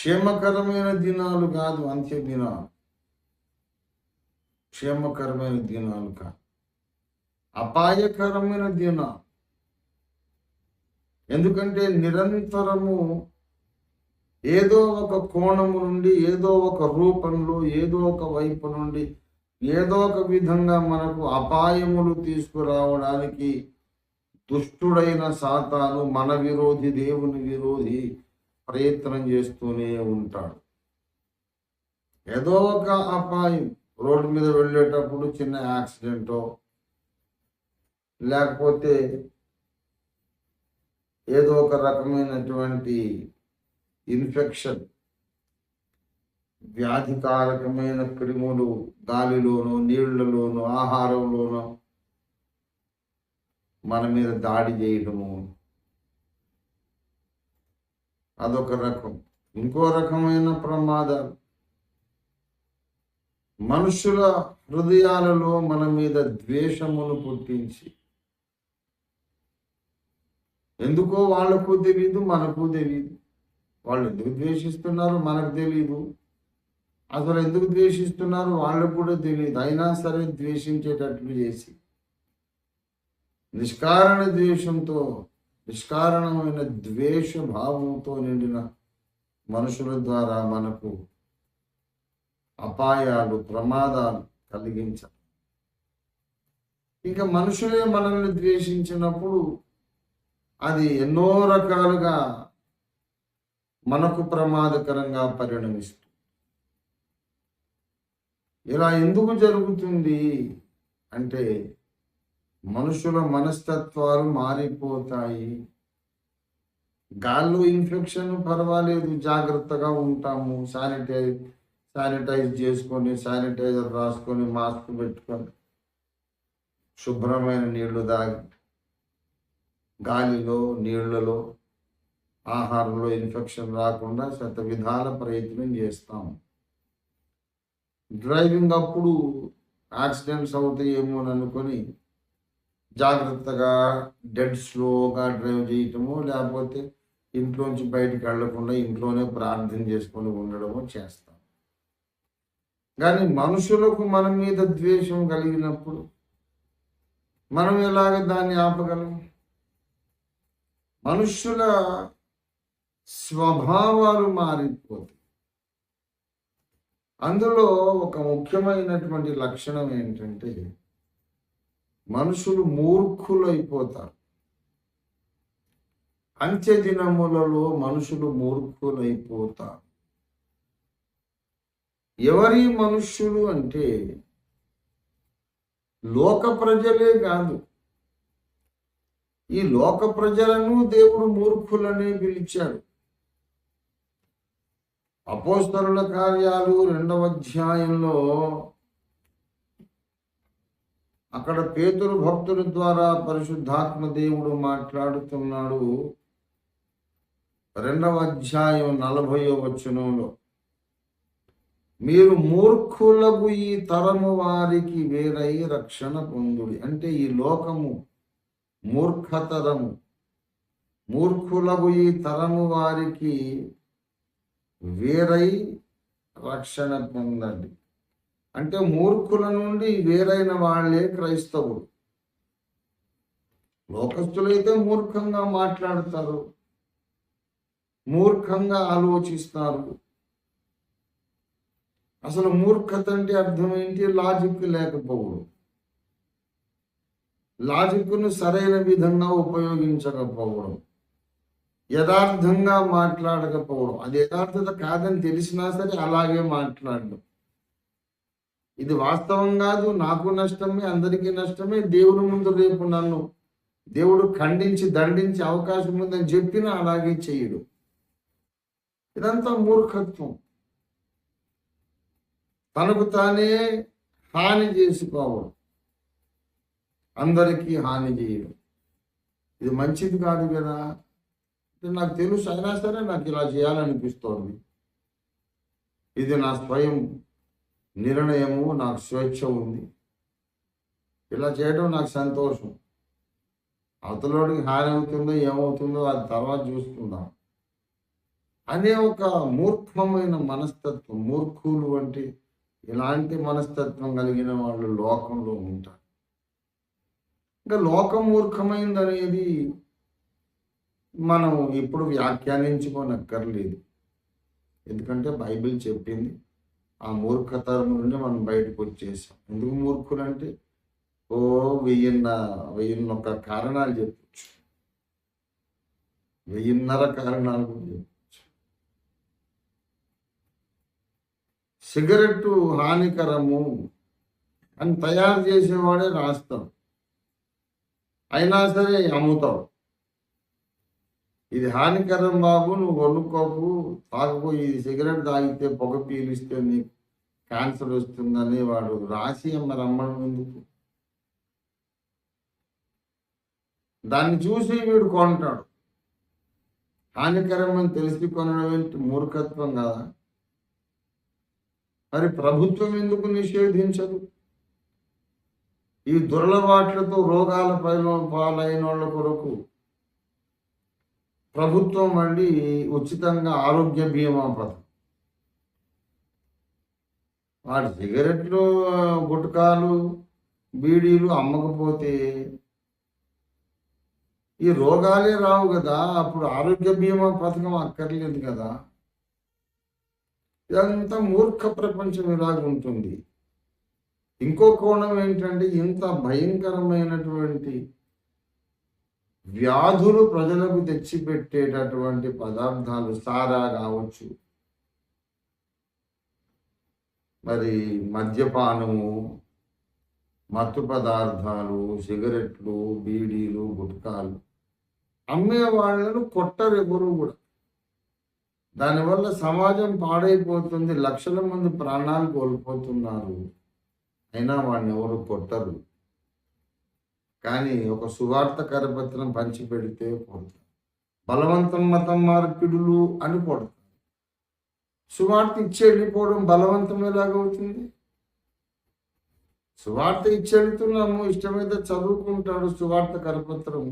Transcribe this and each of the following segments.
క్షేమకరమైన దినాలు కాదు అంత్య దినాలు. క్షేమకరమైన దినాలు కాదు. అపాయకరమైన దినాలు. ఎందుకంటే నిరంతరము ఏదో ఒక కోణము నుండి ఏదో ఒక రూపంలో ఏదో ఒక వైపు నుండి ఏదో ఒక విధంగా మనకు అపాయములు తీసుకురావడానికి దుష్టుడైన సాతాను మన విరోధి దేవుని విరోధి ప్రయత్నం చేస్తూనే ఉంటాడు. ఏదో ఒక అపాయం. రోడ్డు మీద వెళ్ళేటప్పుడు చిన్న యాక్సిడెంటో లేకపోతే ఏదో ఒక రకమైనటువంటి ఇన్ఫెక్షన్ వ్యాధికారకమైన క్రిములు గాలిలోనో నీళ్ళలోనో ఆహారంలోనో మన మీద దాడి చేయడము. అదొక రకం. ఇంకో రకమైన ప్రమాదాలు మనుషుల హృదయాలలో మన మీద ద్వేషమును పుట్టించి. ఎందుకో వాళ్ళకు తెలియదు మనకు తెలియదు వాళ్ళు ఎందుకు ద్వేషిస్తున్నారు మనకు తెలియదు అసలు ఎందుకు ద్వేషిస్తున్నారు వాళ్ళకు కూడా తెలియదు అయినా సరే ద్వేషించేటట్లు చేసి. నిష్కారణ ద్వేషంతో నిష్కారణమైన ద్వేష భావంతో నిండిన మనుషుల ద్వారా మనకు అపాయాలు ప్రమాదాలు కలిగించాలి ఇక మనుషులే మనల్ని ద్వేషించినప్పుడు అది ఎన్నో రకాలుగా మనకు ప్రమాదకరంగా పరిణమిస్తుంది. ఇలా ఎందుకు జరుగుతుంది అంటే మనుషుల మనస్తత్వాలు మారిపోతాయి. గాల్లో ఇన్ఫెక్షన్ పర్వాలేదు జాగ్రత్తగా ఉంటాము. శానిటైజ్ శానిటైజ్ చేసుకొని శానిటైజర్ రాసుకొని మాస్క్ పెట్టుకొని శుభ్రమైన నీళ్ళు తాగి గాలిలో నీళ్ళలో ఆహారంలో ఇన్ఫెక్షన్ రాకుండా శత విధాల ప్రయత్నం చేస్తాం. డ్రైవింగ్ అప్పుడు యాక్సిడెంట్స్ అవుతాయేమో అని అనుకొని జాగ్రత్తగా డెడ్ స్లోగా డ్రైవ్ చేయటము లేకపోతే ఇంట్లోంచి బయటికి వెళ్ళకుండా ఇంట్లోనే ప్రార్థన చేసుకొని ఉండడము చేస్తాం. కానీ మనుషులకు మన మీద ద్వేషం కలిగినప్పుడు మనం ఎలాగ దాన్ని ఆపగలం? మనుషుల స్వభావాలు మారిపోతాయి. అందులో ఒక ముఖ్యమైనటువంటి లక్షణం ఏంటంటే మనుషులు మూర్ఖులైపోతారు. అంత్య దినములలో మనుషులు మూర్ఖులైపోతారు. ఎవరి మనుష్యులు అంటే లోక ప్రజలే కాదు. ఈ లోక ప్రజలను దేవుడు మూర్ఖులనే పిలిచాడు. అపోస్తరుల కార్యాలు రెండవ అధ్యాయంలో అక్కడ పేతురు భక్తుల ద్వారా పరిశుద్ధాత్మ దేవుడు మాట్లాడుతున్నాడు. రెండవ అధ్యాయం నలభయో వచనంలో. మీరు మూర్ఖులకు ఈ తరము వారికి వేరై రక్షణ పొందుడి. అంటే ఈ లోకము మూర్ఖతరము. మూర్ఖులకు ఈ తరము వారికి వేరై రక్షణ పొందండి. అంటే మూర్ఖుల నుండి వేరైన వాళ్ళే క్రైస్తవుడు లోకస్తులైతే మూర్ఖంగా మాట్లాడతారు మూర్ఖంగా ఆలోచిస్తారు. అసలు మూర్ఖత అంటే అర్థం ఏంటి? లాజిక్ లేకపోవడం. లాజిక్ను సరైన విధంగా ఉపయోగించకపోవడం. యథార్థంగా మాట్లాడకపోవడం. అది యథార్థత కాదని తెలిసినా సరే అలాగే మాట్లాడడం. ఇది వాస్తవం కాదు నాకు నష్టమే అందరికీ నష్టమే దేవుడు ముందు రేపు నన్ను. దేవుడు ఖండించి దండించే అవకాశం ఉందని చెప్పినా అలాగే చేయడు. ఇదంతా మూర్ఖత్వం. తనకు తానే హాని చేసుకోవడం. అందరికీ హాని చేయడం. ఇది మంచిది కాదు కదా? నాకు తెలుసు అయినా సరే నాకు ఇలా చేయాలనిపిస్తోంది. ఇది నా స్వయం నిర్ణయము నాకు స్వేచ్ఛ ఉంది. ఇలా చేయడం నాకు సంతోషం. అవతలోడికి హాని అవుతుందో ఏమవుతుందో అది తర్వాత చూసుకుందాం. అదే ఒక మూర్ఖమైన మనస్తత్వం మూర్ఖులు వంటి ఇలాంటి మనస్తత్వం కలిగిన వాళ్ళు లోకంలో ఉంటారు. ఇంకా లోకం మూర్ఖమైంది అనేది మనం ఇప్పుడు వ్యాఖ్యానించుకోనక్కర్లేదు. ఎందుకంటే బైబిల్ చెప్పింది ఆ మూర్ఖతరం నుండి మనం బయటకు వచ్చేసాం. ఎందుకు మూర్ఖులు అంటే ఓ వెయ్యిన్న వెయ్యిన్నొక్క కారణాలు చెప్పచ్చు. వెయ్యిన్నర కారణాలు కూడా చెప్పచ్చు. సిగరెట్టు హానికరము అని తయారు చేసేవాడే రాస్తాడు అయినా సరే అమ్ముతాడు ఇది హానికరం బాబు నువ్వు కొనుక్కోకు తాగకు ఈ సిగరెట్ తాగితే పొగ పీలిస్తే నీకు క్యాన్సర్ వస్తుందని వాడు రాసి అమ్మ రమ్మడం ఎందుకు? దాన్ని చూసి వీడు కొంటాడు. హానికరం అని తెలిసి కొనడం ఏంటి? మూర్ఖత్వం కదా. మరి ప్రభుత్వం ఎందుకు నిషేధించదు? ఈ దురలవాట్లతో రోగాల పైన పాలైన వాళ్ళ కొరకు ప్రభుత్వం అండి ఉచితంగా ఆరోగ్య బీమా పథకం. వాడు సిగరెట్లు గుట్కాలు బీడీలు అమ్మకపోతే ఈ రోగాలే రావు కదా. అప్పుడు ఆరోగ్య బీమా పథకం అక్కర్లేదు కదా. ఇదంతా మూర్ఖ ప్రపంచం ఇలాగుంటుంది ఇంకో కోణం ఏంటంటే ఇంత భయంకరమైనటువంటి వ్యాధులు ప్రజలకు తెచ్చిపెట్టేటటువంటి పదార్థాలు సారా కావచ్చు. మరి మద్యపానము మత్తు పదార్థాలు సిగరెట్లు బీడీలు గుట్కాలు అమ్మే వాళ్ళను కొట్టరు ఎవరు కూడా. దానివల్ల సమాజం పాడైపోతుంది లక్షల మంది ప్రాణాలు కోల్పోతున్నారు. అయినా వాడిని ఎవరు కొట్టరు. కానీ ఒక సువార్త కరపత్రం పంచిపెడితే కొడతారు బలవంతం మతం మార్పిడులు అని కొడతారు. సువార్త ఇచ్చి వెళ్ళిపోవడం బలవంతం ఎలాగవుతుంది సువార్త ఇచ్చి వెళ్తున్నాము ఇష్టమైతే చదువుకుంటాడు సువార్త కరపత్రం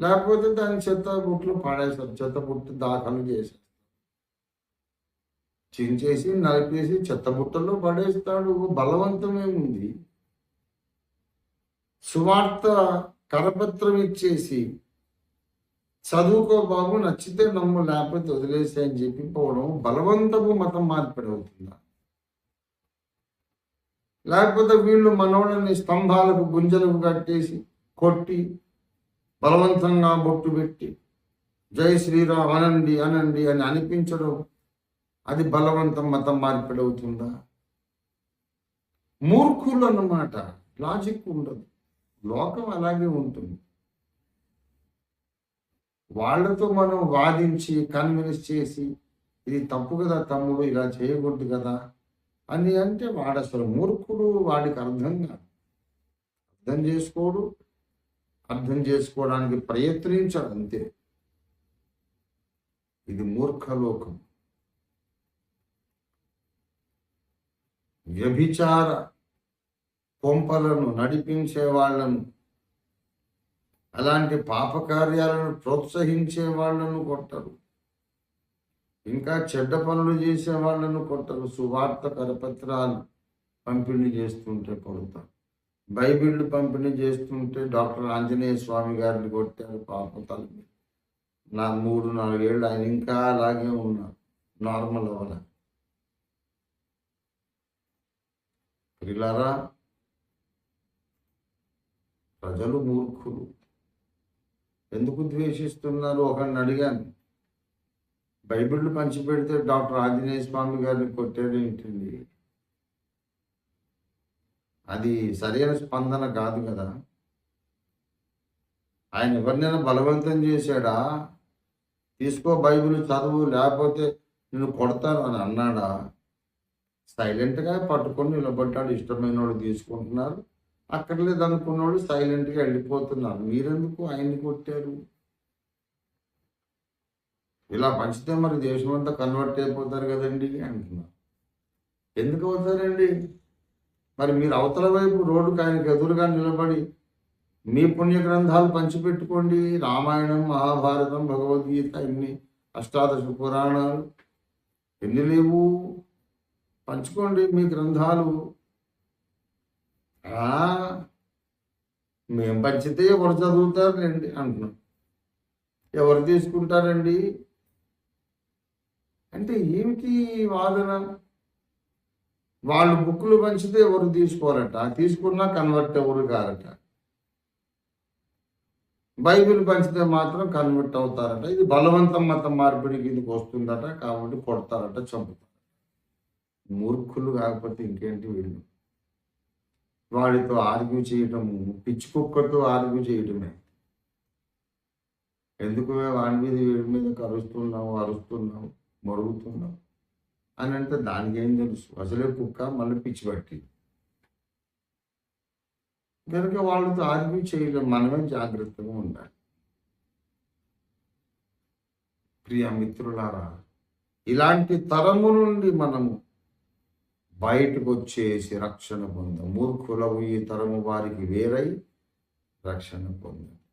లేకపోతే దాని చెత్త బుట్లు పాడేస్తారు. చెత్త బుట్టు దాఖలు చేశారు చించేసి నలిపేసి చెత్త బుట్టలో పడేస్తాడు. బలవంతమే ఉంది. సువార్త కరపత్రం ఇచ్చేసి చదువుకో బాబు నచ్చితే నమ్ము లేకపోతే వదిలేసి అని చెప్పి పోవడం బలవంతపు మతం మార్పిడి అవుతుందా? లేకపోతే వీళ్ళు మనవడని స్తంభాలకు గుంజలకు కట్టేసి కొట్టి బలవంతంగా బొట్టు పెట్టి జై శ్రీరామ్ అనండి అనండి అని అనిపించడం అది బలవంతం మతం మార్పిడి అవుతుందా? మూర్ఖులు అన్నమాట. లాజిక్ ఉండదు. లోకం అలాగే ఉంటుంది. వాళ్ళతో మనం వాదించి కన్విన్స్ చేసి ఇది తప్పు కదా తమ్ముడు ఇలా చేయకూడదు కదా అని అంటే వాడు అసలు మూర్ఖుడు వాడికి అర్థం కాదు. అర్థం చేసుకోడు అర్థం చేసుకోవడానికి ప్రయత్నించడు అంతే. ఇది మూర్ఖలోకం వ్యభిచార కొంపలను నడిపించే వాళ్ళను అలాంటి పాపకార్యాలను ప్రోత్సహించే వాళ్ళను కొట్టరు ఇంకా చెడ్డ పనులు చేసే వాళ్ళను కొట్టరు సువార్త కరపత్రాలు పంపిణీ చేస్తుంటే కొడతారు బైబిల్ పంపిణీ చేస్తుంటే డాక్టర్ ఆంజనేయ స్వామి గారిని కొట్టారు పాప తల్లి. నా మూడు నాలుగేళ్ళు ఆయన ఇంకా అలాగే ఉన్నారు. నార్మల్ అవ్వాలి. పిల్లరా ప్రజలు మూర్ఖులు. ఎందుకు ద్వేషిస్తున్నారు? ఒకరిని అడిగాను. బైబిల్ పంచిపెడితే డాక్టర్ ఆంజనేయ స్వామి గారిని కొట్టాడు ఏంటండి? అది సరైన స్పందన కాదు కదా. ఆయన ఎవరినైనా బలవంతం చేశాడా? తీసుకో బైబిల్ చదువు లేకపోతే నేను కొడతాను అని అన్నాడా? సైలెంట్గా పట్టుకొని నిలబడ్డాడు. ఇష్టమైన వాడు తీసుకుంటున్నారు. అక్కర్లేదు అనుకున్నవాడు సైలెంట్గా వెళ్ళిపోతున్నారు. మీరెందుకు ఆయన్ని కొట్టారు? ఇలా పంచితే మరి దేశం అంతా కన్వర్ట్ అయిపోతారు కదండి అంటున్నారు ఎందుకు అవుతారండి? మరి మీరు అవతల వైపు రోడ్డుకు ఆయనకు ఎదురుగా నిలబడి మీ పుణ్య గ్రంథాలు పంచిపెట్టుకోండి. రామాయణం మహాభారతం భగవద్గీత ఇన్ని అష్టాదశ పురాణాలు ఎన్ని లేవు? పంచుకోండి మీ గ్రంథాలు. ఆ, మేము పంచితే ఎవరు చదువుతారండి అంటున్నాం. ఎవరు తీసుకుంటారండి? అంటే ఏమిటి వాదన? వాళ్ళు బుక్కులు పంచితే ఎవరు తీసుకోరట? తీసుకున్నా కన్వర్ట్ ఎవరు కారట? బైబిల్ పంచితే మాత్రం కన్వర్ట్ అవుతారట. ఇది బలవంతం మతం మార్పిడి కిందకి వస్తుందట కాబట్టి కొడతారట చంపుతారట. మూర్ఖులు కాకపోతే ఇంకేంటి వీళ్ళు? వాడితో ఆర్గ్యూ చేయటము పిచ్చి కుక్కతో ఆర్గ్యూ చేయటమే. ఎందుకు వాడి మీద వీడి మీద కరుస్తున్నావు అరుస్తున్నావు మరుగుతున్నావు? అని అంటే దానికి ఏం తెలుసు. అసలే కుక్క మళ్ళీ పిచ్చి పట్టి కనుక వాళ్ళతో ఆర్గ్యూ చేయలేము మనమే జాగ్రత్తగా ఉండాలి. ప్రియ మిత్రులారా ఇలాంటి తరము నుండి మనము బయటకు వచ్చేసి రక్షణ పొంద. మూర్ఖులవు ఈ తరము వారికి వేరై రక్షణ పొందాం.